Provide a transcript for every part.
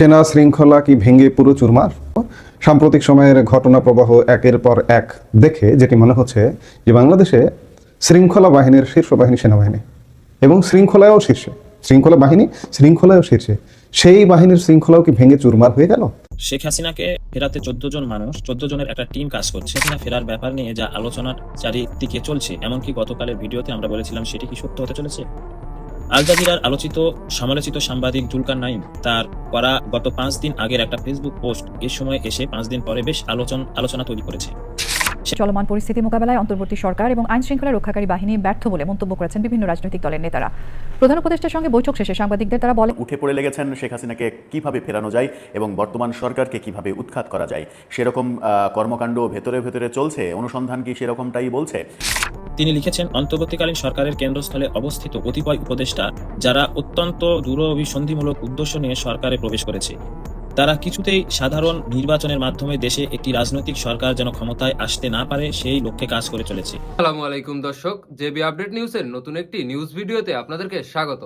সেনা শৃঙ্খলা কি ভেঙে পুরো চুরমার? সাম্প্রতিক সময়ের ঘটনা প্রবাহ একের পর এক দেখে যেটি মনে হচ্ছে যে বাংলাদেশে শৃঙ্খলা বাহিনীর শীর্ষ বাহিনী সেনাবাহিনী এবং শৃঙ্খলায়ও শীর্ষে। শৃঙ্খলা বাহিনী শৃঙ্খলায়ও শীর্ষে। সেই বাহিনীর শৃঙ্খলাও কি ভেঙে চুরমার হয়ে গেল? শেখ হাসিনাকে ফেরাতে চোদ্দ জন মানুষ, চোদ্দ জনের একটা টিম কাজ করছে। হাসিনা ফেরার ব্যাপার নিয়ে যা আলোচনার চারিদিকে চলছে, এমনকি গতকালের ভিডিওতে আমরা বলেছিলাম সেটি কি সত্য হতে চলেছে? আল জাজিরার আলোচিত, সমালোচিত সাংবাদিক জুলকার নাইম তার করা গত পাঁচ দিন আগের একটা ফেসবুক পোস্ট এ সময় এসে পাঁচ দিন পরে বেশ আলোচন, আলোচনা তৈরি করেছে। চলমান পরিস্থিতি মোকাবেলায় অন্তর্বর্তী সরকার এবং আইন শৃঙ্খলা রক্ষাকারী বাহিনী ব্যর্থ বলে মন্তব্য করেছেন বিভিন্ন রাজনৈতিক দলের নেতারা। প্রধান উপদেষ্টার সঙ্গে বৈঠক শেষে সাংবাদিকদের তারা বলেন উঠে পড়ে লেগেছেন শেখ হাসিনাকে কীভাবে ফেরানো যায় এবং বর্তমান সরকারকে কীভাবে উৎখাত করা যায়। সেরকম আহ, কর্মকাণ্ড ভেতরে ভেতরে চলছে অনুসন্ধান কি সেরকমটাই বলছে? তিনি লিখেছেন অন্তর্বর্তীকালীন সরকারের কেন্দ্রস্থলে অবস্থিত কতিপয় উপদেষ্টা যারা অত্যন্ত দূরভিসন্ধিমূলক উদ্দেশ্য নিয়ে সরকারে প্রবেশ করেছে। তারা কিছুতেই সাধারণ নির্বাচনের মাধ্যমে দেশে একটি রাজনৈতিক সরকার যেন ক্ষমতায় আসতে না পারে, সেই লক্ষ্যে কাজ করে চলেছে। আসসালামু আলাইকুম দর্শক, জেবি আপডেট নিউজের নতুন একটি নিউজ ভিডিওতে আপনাদেরকে স্বাগত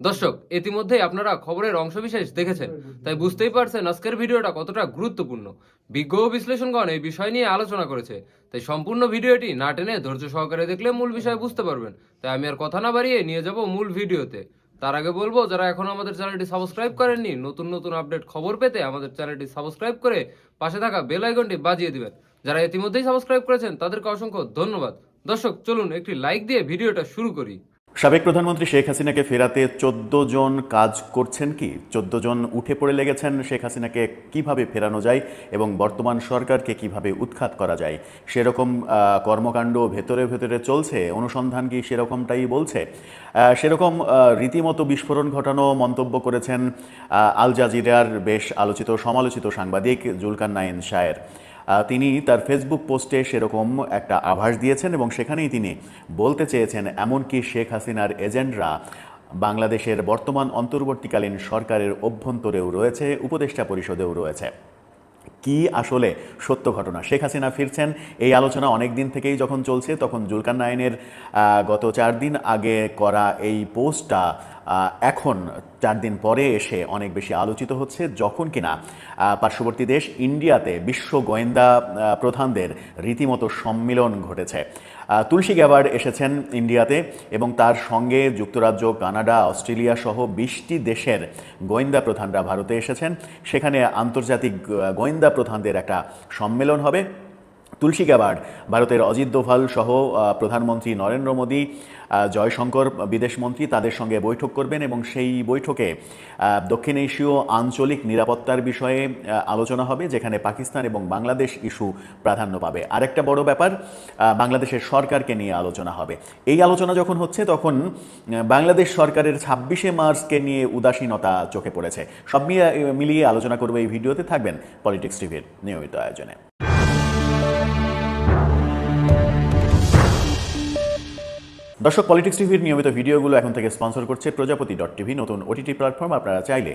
দর্শক, ইতিমধ্যেই আপনারা খবরের অংশবিশেষ দেখেছেন, তাই বুঝতেই পারছেন আজকের ভিডিওটা কতটা গুরুত্বপূর্ণ। বিজ্ঞ বিশ্লেষণগণ এই বিষয় নিয়ে আলোচনা করেছে, তাই সম্পূর্ণ ভিডিওটি না টেনে ধৈর্য সহকারে দেখলে মূল বিষয় বুঝতে পারবেন। তাই আমি আর কথা না বাড়িয়ে নিয়ে যাব মূল ভিডিওতে। তার আগে বলব, যারা এখন আমাদের চ্যানেলটি সাবস্ক্রাইব করেননি, নতুন নতুন আপডেট খবর পেতে আমাদের চ্যানেলটি সাবস্ক্রাইব করে পাশে থাকা বেল আইকনটি বাজিয়ে দিবেন। যারা ইতিমধ্যেই সাবস্ক্রাইব করেছেন, তাদেরকে অসংখ্য ধন্যবাদ। দর্শক, চলুন একটি লাইক দিয়ে ভিডিওটা শুরু করি। সাবেক প্রধানমন্ত্রী শেখ হাসিনাকে ফেরাতে চোদ্দ জন কাজ করছেন কি? চোদ্দ জন উঠে পড়ে লেগেছেন শেখ হাসিনাকে কীভাবে ফেরানো যায় এবং বর্তমান সরকারকে কীভাবে উৎখাত করা যায়? সেরকম কর্মকাণ্ড ভেতরে ভেতরে চলছে, অনুসন্ধান কি সেরকমটাই বলছে? সেরকম রীতিমতো বিস্ফোরণ ঘটানো মন্তব্য করেছেন আল জাজিরার বেশ আলোচিত সমালোচিত সাংবাদিক জুলকান নাইন শায়ের। তিনি তার ফেসবুক পোস্টে সেরকম একটা আভাস দিয়েছেন এবং সেখানেই তিনি বলতে চেয়েছেন, এমনকি শেখ হাসিনার এজেন্টরা বাংলাদেশের বর্তমান অন্তর্বর্তীকালীন সরকারের অভ্যন্তরেও রয়েছে, উপদেষ্টা পরিষদেও রয়েছে। কি আসলে সত্য ঘটনা? শেখ হাসিনা ফিরছেন। এই আলোচনা অনেক দিন থেকেই যখন চলছে, তখন জুলকার নাইনের গত চার দিন আগে করা এই পোস্টটা এখন চার দিন পরে এসে অনেক বেশি আলোচিত হচ্ছে। যখন কিনা পার্শ্ববর্তী দেশ ইন্ডিয়াতে বিশ্ব গোয়েন্দা প্রধানদের রীতিমতো সম্মিলন ঘটেছে। তুলসী গ্যাবার্ড এসেছেন ইন্ডিয়াতে এবং তার সঙ্গে যুক্তরাজ্য, কানাডা, অস্ট্রেলিয়া সহ বিশটি দেশের গোয়েন্দা প্রধানরা ভারতে এসেছেন। সেখানে আন্তর্জাতিক গোয়েন্দা প্রধানদের একটা সম্মেলন হবে। তুলসী গ্যাবার্ড ভারতের অজিত দোভাল সহ প্রধানমন্ত্রী নরেন্দ্র মোদী জয়শঙ্কর বিদেশমন্ত্রী তাদের সঙ্গে বৈঠক করবেন এবং সেই বৈঠকে দক্ষিণ এশীয় আঞ্চলিক নিরাপত্তার বিষয়ে আলোচনা হবে, যেখানে পাকিস্তান এবং বাংলাদেশ ইস্যু প্রাধান্য পাবে। আরেকটা বড় ব্যাপার বাংলাদেশের সরকারকে নিয়ে আলোচনা হবে। এই আলোচনা যখন হচ্ছে, তখন বাংলাদেশ সরকারের ছাব্বিশে মার্চকে নিয়ে উদাসীনতা চোখে পড়েছে। সব মিলিয়ে মিলিয়ে আলোচনা করবে এই ভিডিওতে, থাকবেন পলিটিক্স টিভির নিয়মিত আয়োজনে। দর্শক পলিটিক্স টিভির নিয়মিত ভিডিওগুলো এখন থেকে স্পন্সর করছে প্রজাপতি ডট টিভি নতুন ওটিটি প্ল্যাটফর্ম আপনারা চাইলে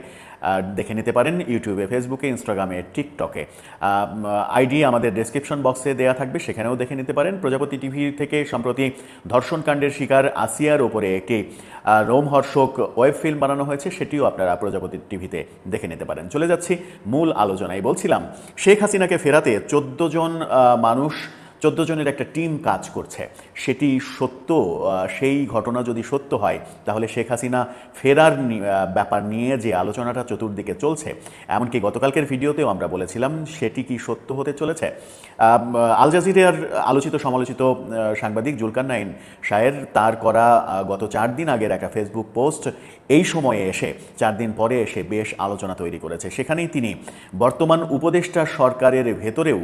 দেখে নিতে পারেন ইউটিউবে ফেসবুকে ইনস্টাগ্রামে টিকটকে আইডি আমাদের ডেসক্রিপশন বক্সে দেয়া থাকবে, সেখানেও দেখে নিতে পারেন। প্রজাপতি টিভি থেকে সম্প্রতি ধর্ষণকাণ্ডের শিকার আসিয়ার ওপরে একটি রোমহর্ষক ওয়েব ফিল্ম বানানো হয়েছে, সেটিও আপনারা প্রজাপতি টিভিতে দেখে নিতে পারেন। চলে যাচ্ছি মূল আলোচনায়। বলছিলাম, শেখ হাসিনাকে ফেরাতে চোদ্দ জন মানুষ, চোদ্দ জনের একটা টিম কাজ করছে। সেটি সত্য সেই ঘটনা যদি সত্য হয়, তাহলে শেখ হাসিনা ফেরার ব্যাপার নিয়ে যে আলোচনাটা চতুর্দিকে চলছে, এমনকি গতকালকের ভিডিওতেও আমরা বলেছিলাম সেটি কি সত্য হতে চলেছে। আল জাজিরার আলোচিত সমালোচিত সাংবাদিক জুলকার নাইন শায়ের তার করা গত চার দিন আগের একটা ফেসবুক পোস্ট এই সময়ে এসে, চার দিন পরে এসে বেশ আলোচনা তৈরি করেছে। সেখানেই তিনি বর্তমান উপদেষ্টা সরকারের ভেতরেও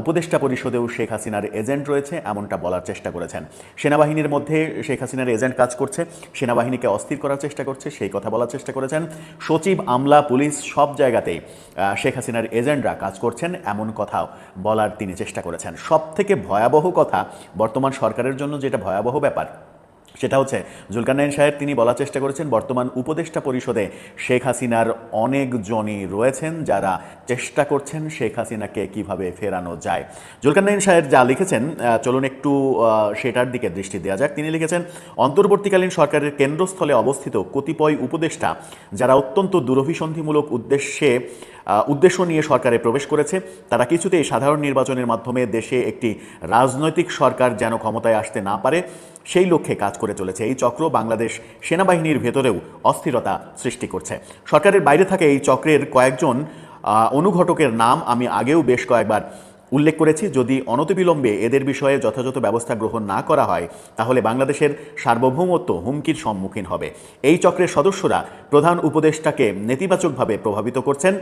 উপদেষ্টা পরিষদেও শেখ হাসিনার এজেন্ট রয়েছে, এমনটা বলার চেষ্টা করেছেন। সেনাবাহিনীর মধ্যে শেখ হাসিনার এজেন্ট কাজ করছে, সেনাবাহিনীকে অস্থির করার চেষ্টা করছে, সেই কথা বলার চেষ্টা করেছেন। সচিব, আমলা, পুলিশ সব জায়গাতেই শেখ হাসিনার এজেন্টরা কাজ করছেন, এমন কথাও বলার তিনি চেষ্টা করেছেন। সব থেকে ভয়াবহ কথা বর্তমান সরকারের জন্য যেটা ভয়াবহ ব্যাপার সেটা হচ্ছে জুলকারনাইন সাহেব তিনি বলার চেষ্টা করেছেন, বর্তমান উপদেষ্টা পরিষদে শেখ হাসিনার অনেকজনই রয়েছেন যারা চেষ্টা করছেন শেখ হাসিনাকে কীভাবে ফেরানো যায়। জুলকারনাইন সাহেব যা লিখেছেন চলুন একটু সেটার দিকে দৃষ্টি দেওয়া যাক। তিনি লিখেছেন, অন্তর্বর্তীকালীন সরকারের কেন্দ্রস্থলে অবস্থিত কতিপয় উপদেষ্টা যারা অত্যন্ত দুরভিসন্ধিমূলক উদ্দেশ্যে উদ্দেশ্য নিয়ে সরকারে প্রবেশ করেছে, তারা কিছুতেই সাধারণ নির্বাচনের মাধ্যমে দেশে একটি রাজনৈতিক সরকার যেন ক্ষমতায় আসতে না পারে। সেই লক্ষ্যে কাজ করে চলেছে। এই চক্র বাংলাদেশ সেনাবাহিনীর ভেতরেও অস্থিরতা সৃষ্টি করছে। সরকারের বাইরে থাকে এই চক্রের কয়েকজন অনুঘটকের নাম আমি আগেও বেশ কয়েকবার উল্লেখ করেছি। যদি অনতিবিলম্বে এদের বিষয়ে যথাযথ ব্যবস্থা গ্রহণ না করা হয়, তাহলে বাংলাদেশের সার্বভৌমত্ব হুমকির সম্মুখীন হবে। এই চক্রের সদস্যরা প্রধান উপদেষ্টাকে নেতিবাচকভাবে প্রভাবিত করছেন।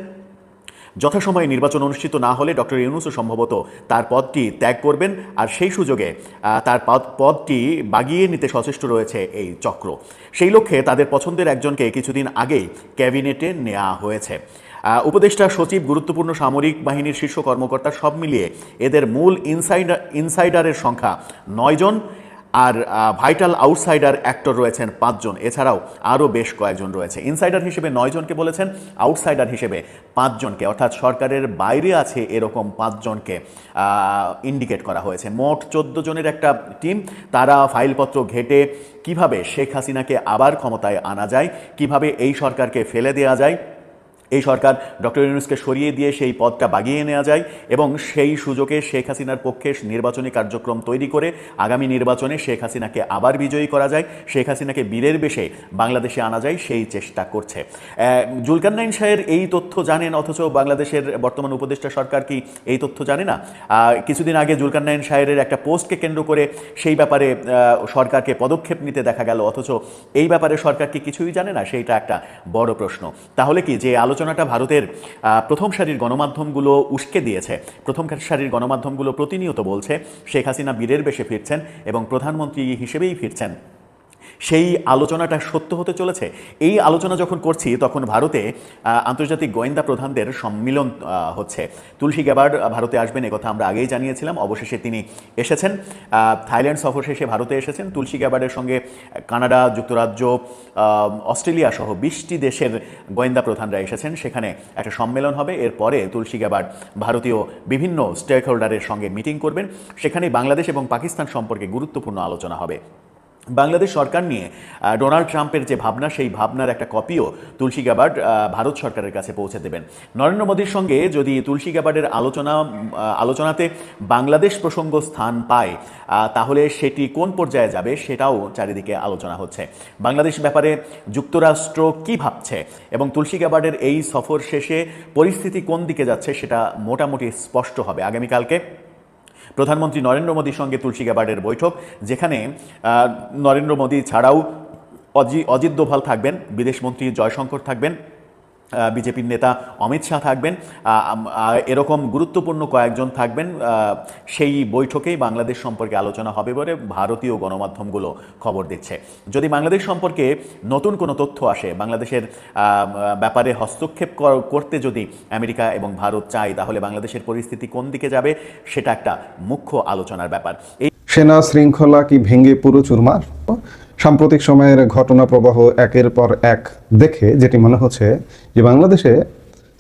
যথাসময়ে নির্বাচন অনুষ্ঠিত না হলে ডক্টর ইউনুসও সম্ভবত তার পদটি ত্যাগ করবেন আর সেই সুযোগে তার পদ পদটি বাগিয়ে নিতে সচেষ্ট রয়েছে এই চক্র। সেই লক্ষ্যে তাদের পছন্দের একজনকে কিছুদিন আগেই ক্যাবিনেটে নেওয়া হয়েছে। উপদেষ্টা সচিব, গুরুত্বপূর্ণ সামরিক বাহিনীর শীর্ষ কর্মকর্তা সব মিলিয়ে এদের মূল ইনসাইডার ইনসাইডারের সংখ্যা নয়জন আর ভাইটাল আউটসাইডার অ্যাক্টর রয়েছেন পাঁচজন। এছাড়াও আরও বেশ কয়েকজন রয়েছে। ইনসাইডার হিসেবে নয়জনকে বলেছেন আউটসাইডার হিসেবে পাঁচজনকে। অর্থাৎ সরকারের বাইরে আছে এরকম পাঁচজনকে ইন্ডিকেট করা হয়েছে। মোট চোদ্দ জনের একটা টিম তারা ফাইলপত্র ঘেটে কীভাবে শেখ হাসিনাকে আবার ক্ষমতায় আনা যায়, কীভাবে এই সরকারকে ফেলে দেওয়া যায় এই সরকার ডক্টর ইউনুসকে সরিয়ে দিয়ে সেই পদটা বাগিয়ে নেওয়া যায় এবং সেই সুযোগে শেখ হাসিনার পক্ষে নির্বাচনী কার্যক্রম তৈরি করে আগামী নির্বাচনে শেখ হাসিনাকে আবার বিজয়ী করা যায়। শেখ হাসিনাকে বীরের বেশে বাংলাদেশে আনা যায় সেই চেষ্টা করছে। আহ, জুলকারনাইন শাহের এই তথ্য জানেন অথচ বাংলাদেশের বর্তমান উপদেষ্টা সরকার কি এই তথ্য জানে না? কিছুদিন আগে জুলকারনাইন শাহের একটা পোস্টকে কেন্দ্র করে সেই ব্যাপারে সরকারকে পদক্ষেপ নিতে দেখা গেল অথচ এই ব্যাপারে সরকার কি কিছুই জানে না? সেইটা একটা বড় প্রশ্ন। তাহলে কি যে আলোচনাটা ভারতের প্রথম সারির গণমাধ্যমগুলো উস্কে দিয়েছে। প্রথম সারির গণমাধ্যমগুলো প্রতিনিয়ত বলছে, শেখ হাসিনা বীরের বেশে ফিরছেন এবং প্রধানমন্ত্রী হিসেবেই ফিরছেন। সেই আলোচনাটা সত্য হতে চলেছে। এই আলোচনা যখন করছি, তখন ভারতে আন্তর্জাতিক গোয়েন্দা প্রধানদের সম্মিলন হচ্ছে। তুলসী গ্যাবার্ড ভারতে আসবেন, একথা আমরা আগেই জানিয়েছিলাম। অবশেষে তিনি এসেছেন। থাইল্যান্ড সফর শেষে ভারতে এসেছেন। তুলসী গ্যাবার্ডের সঙ্গে কানাডা, যুক্তরাজ্য অস্ট্রেলিয়া সহ বিশটি দেশের গোয়েন্দা প্রধানরা এসেছেন। সেখানে একটা সম্মেলন হবে। এরপরে তুলসী গ্যাবার্ড ভারতীয় বিভিন্ন স্টেক হোল্ডারের সঙ্গে মিটিং করবেন। সেখানে বাংলাদেশ এবং পাকিস্তান সম্পর্কে গুরুত্বপূর্ণ আলোচনা হবে। বাংলাদেশ সরকার নিয়ে ডোনাল্ড ট্রাম্পের যে ভাবনা সেই ভাবনার একটা কপিও তুলসী গ্যাবার্ড আহ, ভারত সরকারের কাছে পৌঁছে দেবেন। নরেন্দ্র মোদীর সঙ্গে যদি তুলসী গ্যাবার্ডের আলোচনা আলোচনাতে বাংলাদেশ প্রসঙ্গ স্থান পায় তাহলে সেটি কোন পর্যায়ে যাবে সেটাও চারিদিকে আলোচনা হচ্ছে। বাংলাদেশ ব্যাপারে যুক্তরাষ্ট্র কি ভাবছে এবং তুলসী গ্যাবার্ডের এই সফর শেষে পরিস্থিতি কোন দিকে যাচ্ছে সেটা মোটামুটি স্পষ্ট হবে। আগামীকালকে প্রধানমন্ত্রী নরেন্দ্র মোদীর সঙ্গে তুলসী গ্যাবার্ডের বৈঠক, যেখানে নরেন্দ্র মোদী ছাড়াও অজি অজিত দোভাল থাকবেন বিদেশমন্ত্রী জয়শঙ্কর থাকবেন বিজেপির নেতা অমিত শাহ থাকবেন। এরকম গুরুত্বপূর্ণ কয়েকজন থাকবেন সেই বৈঠকেই বাংলাদেশ সম্পর্কে আলোচনা হবে বলে ভারতীয় গণমাধ্যমগুলো খবর দিচ্ছে। যদি বাংলাদেশ সম্পর্কে নতুন কোনো তথ্য আসে, বাংলাদেশের ব্যাপারে হস্তক্ষেপ কর- করতে যদি আমেরিকা এবং ভারত চায়, তাহলে বাংলাদেশের পরিস্থিতি কোন দিকে যাবে, সেটা একটা মুখ্য আলোচনার ব্যাপার। এই সেনা শৃঙ্খলা কি ভেঙে পুরো চুরমার? সাম্প্রতিক সময়ের ঘটনা প্রবাহ একের পর এক দেখে যেটি মনে হচ্ছে যে বাংলাদেশে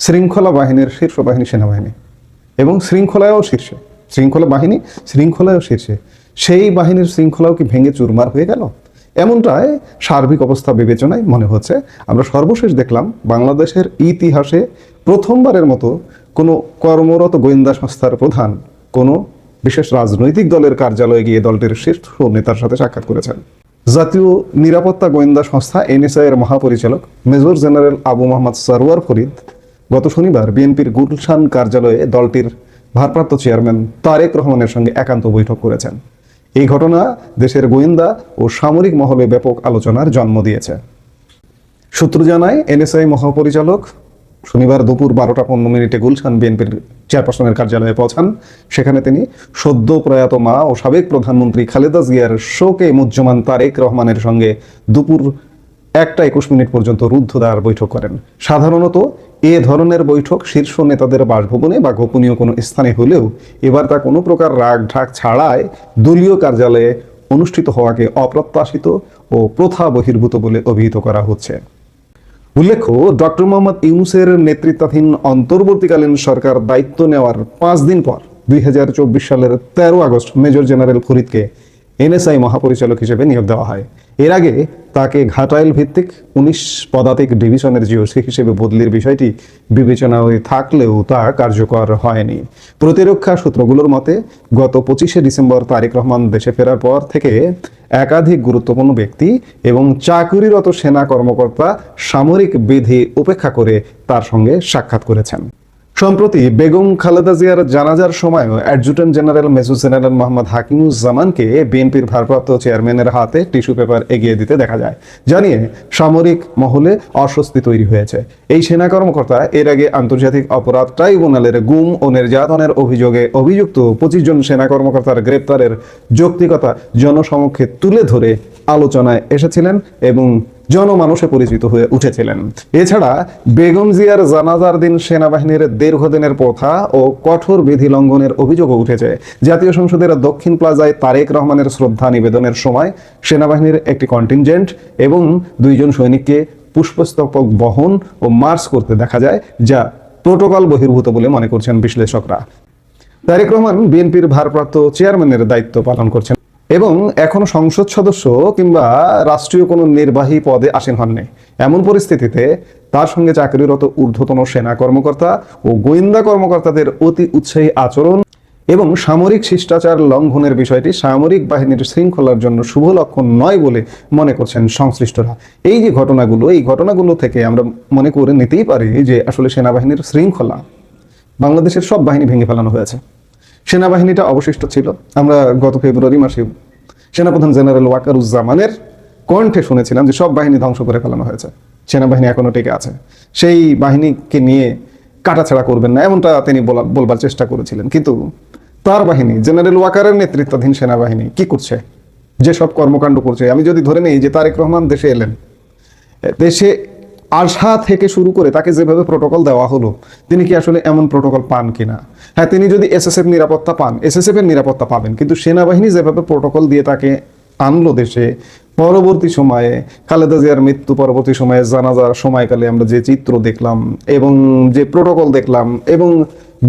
শৃঙ্খলা বাহিনীর শীর্ষ বাহিনী সেনাবাহিনী এবং শৃঙ্খলায়ও শীর্ষে। শৃঙ্খলা বাহিনী শৃঙ্খলায়ও শীর্ষে। সেই বাহিনীর শৃঙ্খলাও কি ভেঙে চুরমার হয়ে গেল? এমনটাই সার্বিক অবস্থা বিবেচনায় মনে হচ্ছে। আমরা সর্বশেষ দেখলাম বাংলাদেশের ইতিহাসে প্রথমবারের মতো কোনো কর্মরত গোয়েন্দা সংস্থার প্রধান কোনো বিশেষ রাজনৈতিক দলের কার্যালয়ে গিয়ে দলটির শীর্ষ নেতার সাথে সাক্ষাৎ করেছেন। জাতীয় নিরাপত্তা গোয়েন্দা সংস্থা এনএসআই এর মহাপরিচালক মেজর জেনারেল আবু মোহাম্মদ সরওয়ার ফরিদ গত শনিবার বিএনপির গুলশান কার্যালয়ে দলটির ভারপ্রাপ্ত চেয়ারম্যান তারেক রহমানের সঙ্গে একান্ত বৈঠক করেছেন। এই ঘটনা দেশের গোয়েন্দা ও সামরিক মহলে ব্যাপক আলোচনার জন্ম দিয়েছে। সূত্র জানায়, এনএসআই মহাপরিচালক শনিবার দুপুর বারোটা পনেরো মিনিটে গুলশান বিএনপির চেয়ারপারসনের কার্যালয়ে পৌঁছান। সেখানে তিনি সদ্য প্রয়াত মা ও সাবেক প্রধানমন্ত্রী খালেদা জিয়ার শোকে মুজ্জমান তারেক রহমানের সঙ্গে দুপুর একটা একুশ মিনিট পর্যন্ত রুদ্ধদ্বার বৈঠক করেন। সাধারণত এ ধরনের বৈঠক শীর্ষ নেতাদের বাসভবনে বা গোপনীয় কোনো স্থানে হলেও এবার তা কোনো প্রকার রাগ ঢাক ছাড়ায় দলীয় কার্যালয়ে অনুষ্ঠিত হওয়াকে অপ্রত্যাশিত ও প্রথা বহির্ভূত বলে অভিহিত করা হচ্ছে। উল্লেখ্য, ডক্টর মোহাম্মদ ইউনুসের নেতৃত্বাধীন অন্তর্বর্তীকালীন সরকার দায়িত্ব নেওয়ার পাঁচ দিন পর দুই হাজার চব্বিশ সালের তেরো আগস্ট মেজর জেনারেল ফরিদকে এনএসআই মহাপরিচালক হিসেবে নিয়োগ দেওয়া হয়। এর আগে তাকে ঘাটাইল ভিত্তিক উনিশ পদাতিক ডিভিশনের জিওসি হিসেবে বদলির বিষয়টি বিবেচনা হয়ে থাকলেও তা কার্যকর হয়নি। প্রতিরক্ষা সূত্রগুলোর মতে, গত পঁচিশে ডিসেম্বর তারেক রহমান দেশে ফেরার পর থেকে একাধিক গুরুত্বপূর্ণ ব্যক্তি এবং চাকুরিরত সেনা কর্মকর্তা সামরিক বিধি উপেক্ষা করে তার সঙ্গে সাক্ষাৎ করেছেন। সম্প্রতি বেগম খালেদা জিয়ার জানাজার সময়ও adjutant general major general Mohammad হাকিমুজ্জামানকে বিএনপির ভারপ্রাপ্ত চেয়ারম্যানের হাতে টিস্যু পেপার এগিয়ে দিতে দেখা যায়, জানিয়ে সামরিক মহলে অস্বস্তি তৈরি হয়েছে। এই সেনা কর্মকর্তা এর আগে আন্তর্জাতিক অপরাধ ট্রাইব্যুনালের গুম ও নির্যাতনের অভিযোগে অভিযুক্ত পঁচিশ জন সেনা কর্মকর্তার গ্রেপ্তারের যৌক্তিকতা জনসমক্ষে তুলে ধরে আলোচনায় এসেছিলেন এবং জনমানুষে পরিচিত হয়ে উঠেছিলেন। এছাড়া বেগম জিয়ার জানাজার দিন সেনাবাহিনীর দীর্ঘদিনের প্রথা ও কঠোর বিধি লঙ্ঘনের অভিযোগও উঠেছে। জাতীয় সংসদের দক্ষিণ প্লাজায় তারেক রহমানের শ্রদ্ধা নিবেদনের সময় সেনাবাহিনীর একটি কন্টিনজেন্ট এবং দুইজন সৈনিককে পুষ্পস্তবক বহন ও মার্চ করতে দেখা যায়, যা প্রোটোকল বহির্ভূত বলে মনে করছেন বিশ্লেষকরা। তারেক রহমান বিএনপির ভারপ্রাপ্ত চেয়ারম্যানের দায়িত্ব পালন করছেন। এবং এখনও সংসদ সদস্য কিংবা রাষ্ট্রীয় কোনো নির্বাহী পদে আসীন হননি। এমন পরিস্থিতিতে তার সঙ্গে চাকরিরত ঊর্ধ্বতন সেনা কর্মকর্তা ও গোয়েন্দা কর্মকর্তাদের অতি উৎসাহী আচরণ এবং সামরিক শিষ্টাচার লঙ্ঘনের বিষয়টি সামরিক বাহিনীর শৃঙ্খলার জন্য শুভ লক্ষণ নয় বলে মনে করছেন সংশ্লিষ্টরা। এই যে ঘটনাগুলো, এই ঘটনাগুলো থেকে আমরা মনে করে নিতেই পারি যে আসলে সেনাবাহিনীর শৃঙ্খলা বাংলাদেশের সব বাহিনী ভেঙে ফেলানো হয়েছে। সেনাবাহিনীটা অবশিষ্ট ছিল। আমরা গত ফেব্রুয়ারি মাসে সেনাপ্রধান জেনারেল ওয়াকারুজ্জামানের কণ্ঠে শুনেছিলাম যে সব বাহিনী ধ্বংস করে ফেলানো হয়েছে। সেনাবাহিনী এখনও টিকে আছে। সেই বাহিনীকে নিয়ে কাটাছাড়া করবেন না, এমনটা তিনি বলা- বলবার চেষ্টা করেছিলেন। কিন্তু তার বাহিনী, জেনারেল ওয়াকারের নেতৃত্বাধীন সেনাবাহিনী কি করছে? যে সব কর্মকাণ্ড করছে, আমি যদি ধরে নেই যে তারেক রহমান দেশে এলেন, দেশে আসা থেকে শুরু করে তাকে যেভাবে প্রোটোকল দেওয়া হলো, তিনি কি আসলে এমন প্রোটোকল পান কিনা? হ্যাঁ তিনি যদি এসএসএফ নিরাপত্তা পান এসএসএফ এর নিরাপত্তা পাবেন, কিন্তু সেনাবাহিনী যেভাবে প্রোটোকল দিয়ে তাকে আনলো দেশে, পরবর্তী সময়ে খালেদা জিয়ার মৃত্যু, পরবর্তী সময়ে জানাজার সময়কালে আমরা যে চিত্র দেখলাম এবং যে প্রোটোকল দেখলাম এবং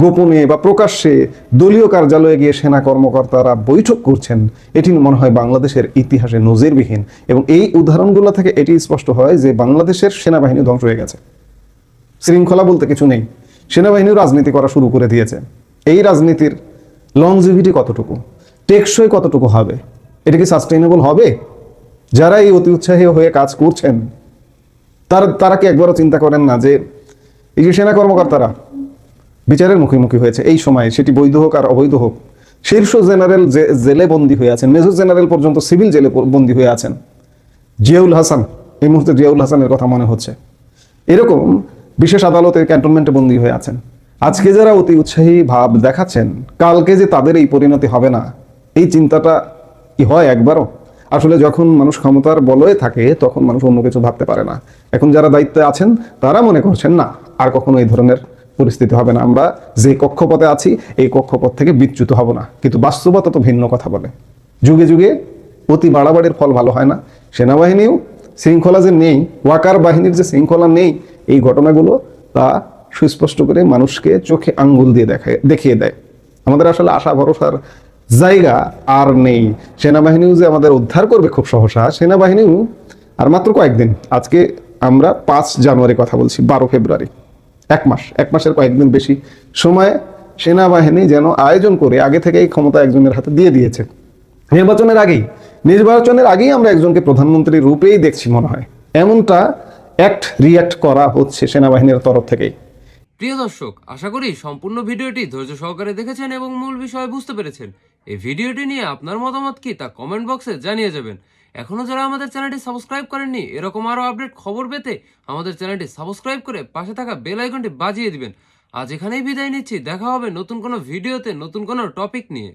গোপনে বা প্রকাশ্যে দলীয় কার্যালয়ে গিয়ে সেনা কর্মকর্তারা বৈঠক করছেন। এটি মনে হয় বাংলাদেশের ইতিহাসে নজিরবিহীন এবং এই উদাহরণগুলো থেকে এটি স্পষ্ট হয় যে বাংলাদেশের সেনাবাহিনী ধ্বংস হয়ে গেছে। শৃঙ্খলা বলতে কিছু নেই। সেনাবাহিনীও রাজনীতি করা শুরু করে দিয়েছে। এই রাজনীতির লংজিভিটি কতটুকু? টেকসই কতটুকু হবে? এটা কি সাস্টেইনেবল হবে? যারা এই অতি উৎসাহী হয়ে কাজ করছেন, তারা তারা কি একবারও চিন্তা করেন না যে এই যে সেনা কর্মকর্তারা বিচারের মুখোমুখি হয়েছে। এই সময়ে সেটি বৈধ হোক আর অবৈধ হোক, শীর্ষ জেনারেল জেলে বন্দী হয়ে আছেন, মেজর জেনারেল পর্যন্ত সিভিল জেলে বন্দী হয়ে আছেন, জিয়াউল হাসান। এই মুহূর্তে জিয়াউল হাসানের কথা মনে হচ্ছে। এরকম বিশেষ আদালতে ক্যান্টনমেন্টে বন্দী হয়ে আছেন। আজকে যারা অতি উৎসাহী ভাব দেখাচ্ছেন, কালকে যে তাদের এই পরিণতি হবে না, এই চিন্তাটা কি হয় একবারও? আসলে যখন মানুষ ক্ষমতার বলয়ে থাকে, তখন মানুষ অন্য কিছু ভাবতে পারে না। এখন যারা দায়িত্বে আছেন, তারা মনে করছেন, না, আর কখনো এই ধরনের পরিস্থিতি হবে না। আমরা যে কক্ষপথে আছি, এই কক্ষপথ থেকে বিচ্যুত হব না। কিন্তু বাস্তবতা তো ভিন্ন কথা বলে। যুগে যুগে অতি বাড়াবাড়ির ফল ভালো হয় না। সেনাবাহিনীও শৃঙ্খলা যে নেই, ওয়াকার বাহিনীর যে শৃঙ্খলা নেই, এই ঘটনাগুলো তা সুস্পষ্ট করে মানুষকে চোখে আঙ্গুল দিয়ে দেখায় দেখিয়ে দেয়। আমাদের আসলে আশা, ভরসার জায়গা আর নেই। সেনাবাহিনীও যে আমাদের উদ্ধার করবে খুব সহসা। সেনাবাহিনীও, আর মাত্র কয়েকদিন, আজকে আমরা পাঁচ জানুয়ারি কথা বলছি, বারো ফেব্রুয়ারি। এক মাস, এক মাসের কয়েকদিন বেশি সময় সেনাবাহিনী যেন আয়োজন করে আগে থেকেই ক্ষমতা একজনের হাতে দিয়ে দিয়েছে। নির্বাচনের আগেই নির্বাচনের আগেই আমরা একজনকে প্রধানমন্ত্রী রূপেই দেখছি মনে হয়। এমনটা অ্যাক্ট রিয়াক্ট করা হচ্ছে সেনাবাহিনীর তরফ থেকেই। প্রিয় দর্শক, আশা করি সম্পূর্ণ ভিডিওটি ধৈর্য সহকারে দেখেছেন এবং মূল বিষয় বুঝতে পেরেছেন। এই ভিডিওটি নিয়ে আপনার মতামত কি তা কমেন্ট বক্সে জানিয়ে যাবেন। এখনও যারা আমাদের চ্যানেলটি সাবস্ক্রাইব করেননি, এরকম আরও আপডেট খবর পেতে আমাদের চ্যানেলটি সাবস্ক্রাইব করে পাশে থাকা বেল আইকনটি বাজিয়ে দিবেন। আজ এখানেই বিদায় নিচ্ছি। দেখা হবে নতুন কোনো ভিডিওতে নতুন কোনো টপিক নিয়ে।